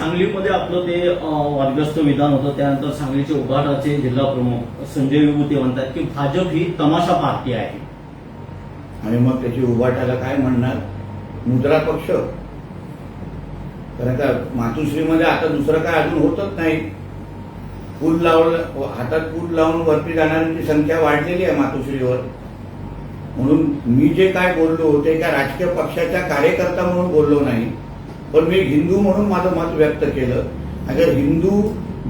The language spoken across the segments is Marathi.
सांगलीमध्ये आपलं ते वादग्रस्त विधान होतं त्यानंतर सांगलीचे उभाटाचे जिल्हा प्रमुख संजय विभूती म्हणतात की भाजप ही तमाशा पार्टी आहे. आणि मग त्याची उभाटाला काय म्हणणार? मुद्रा पक्ष. कारण का मातुश्रीमध्ये आता दुसरं काय अजून होतच नाही. पूल लावलं हातात पूल लावून वरती जाणाऱ्यांची संख्या वाढलेली आहे मातुश्रीवर. म्हणून मी जे काय बोललो ते काय राजकीय पक्षाच्या कार्यकर्ता म्हणून बोललो नाही. पण मी हिंदू म्हणून माझं मत व्यक्त केलं. अगर हिंदू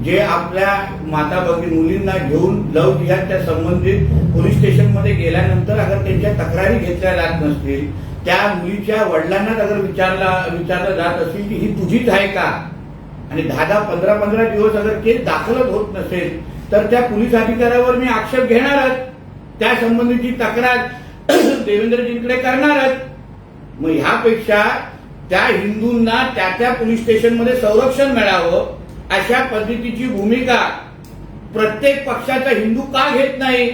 जे आपल्या माता भगिनी मुलींना घेऊन लव जिहादच्या संबंधित पोलीस स्टेशनमध्ये गेल्यानंतर अगर त्यांच्या तक्रारी घेतल्या जात नसतील त्या मुलीच्या वडिलांनाच अगर विचारला विचारलं जात असेल की ही तुझीच आहे का? आणि दहा दहा पंधरा पंधरा दिवस अगर केस दाखलच होत नसेल तर त्या पोलीस अधिकाऱ्यावर मी आक्षेप घेणारच. त्या संबंधीची तक्रार देवेंद्रजींकडे करणारच. मग ह्यापेक्षा त्या हिंदूंना त्या त्या पोलीस स्टेशनमध्ये संरक्षण मिळावं अशा पद्धतीची भूमिका प्रत्येक पक्षाचा हिंदू का घेत नाही?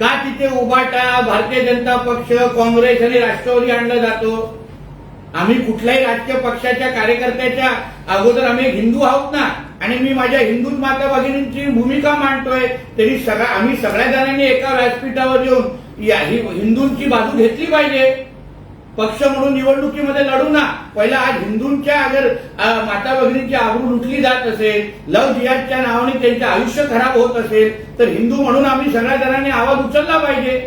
का तिथे उबाटा भारतीय जनता पक्ष काँग्रेस आणि राष्ट्रवादी आणला जातो? आम्ही कुठल्याही राजकीय पक्षाच्या कार्यकर्त्याच्या अगोदर आम्ही हिंदू आहोत ना? आणि मी माझ्या हिंदू माता भगिनींची भूमिका मांडतोय तरी सगळ्या आम्ही सगळ्या जणांनी एका व्यासपीठावर येऊन या हिंदूंची बाजू घेतली पाहिजे. पक्ष म्हणून निवडणुकीमध्ये लढू ना. पहिला आज हिंदूंच्या अगर माता भगिनीची आबरू लुटली जात असेल लव जिहादच्या नावाने त्यांचे आयुष्य खराब होत असेल तर हिंदू म्हणून आम्ही सगळ्या जणांनी आवाज उचलला पाहिजे.